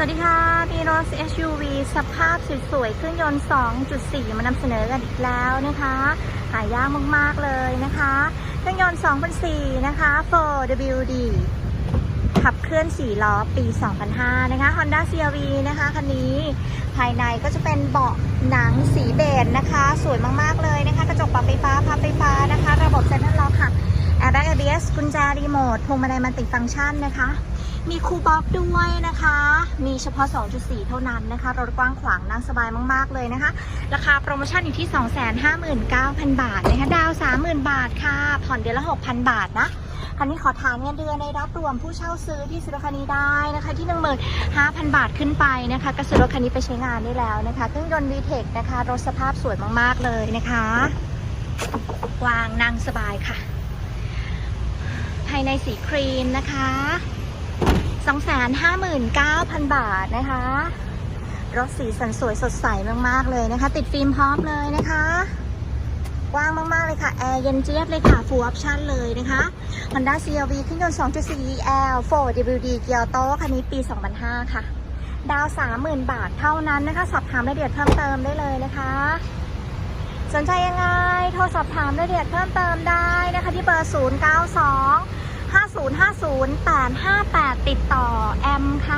สวัสดีค่ะมีรถ SUV สภาพสวยๆเครื่องยนต์ 2.4 มานำเสนอกันอีกแล้วนะคะ หายากมากๆเลยนะคะ เครื่องยนต์ 2.4 นะคะ 4WD ขับเคลื่อน 4 ล้อ ปี 2005 นะคะ Honda CRV นะคะ คันนี้ภายในก็จะเป็นเบาะหนังสีเบจนะคะ สวยมากๆเลยนะคะ กระจกปรับไฟฟ้าพับไฟฟ้านะคะ ระบบเซ็นทรัลล็อกค่ะ Airbag ABS กุญแจรีโมทพวงมาลัยมันติฟังก์ชันนะคะ มีคูลบ็อกด้วยนะคะ มีเฉพาะ 2.4 เท่านั้นนะคะ รถกว้างขวางนั่งสบายมาก ๆ เลยนะคะ ราคาโปรโมชั่นอยู่ที่ 259,000 บาทนะคะ ดาว 30,000 บาทค่ะ ผ่อนเดือนละ 6,000 บาทนะคันนี้ขอทานเงินเดือนในรับรวมผู้เช่าซื้อที่ซื้อรถคันนี้ได้นะคะ ที่ 15,000 บาทขึ้นไปนะคะก็ซื้อรถคันนี้ไปใช้งานได้แล้วนะคะเครื่องยนต์วีเทคนะคะรถสภาพสวยมากๆเลยนะคะวางนั่งสบายค่ะ ภายในสีครีมนะคะ 259,000 บาทนะคะ รถสีสันสวยสดใสมาก ๆ เลยนะคะ ติดฟิล์มพร้อมเลยนะคะกว้างมาก ๆ เลยค่ะ แอร์เย็นเจี๊ยบเลยค่ะ full option เลยนะคะ Honda CRV เครื่องยนต์ 2.4 L 4WD เกียร์โตคันนี้ปี 2005 ค่ะ ดาว 30,000 บาทเท่านั้นนะคะ สอบถามรายละเอียดเพิ่มเติมได้เลยนะคะ สนใจยังไง โทรสอบถามรายละเอียดเพิ่มเติมได้นะคะ ที่เบอร์ 092 5050 858 ติดต่อแอมค่ะ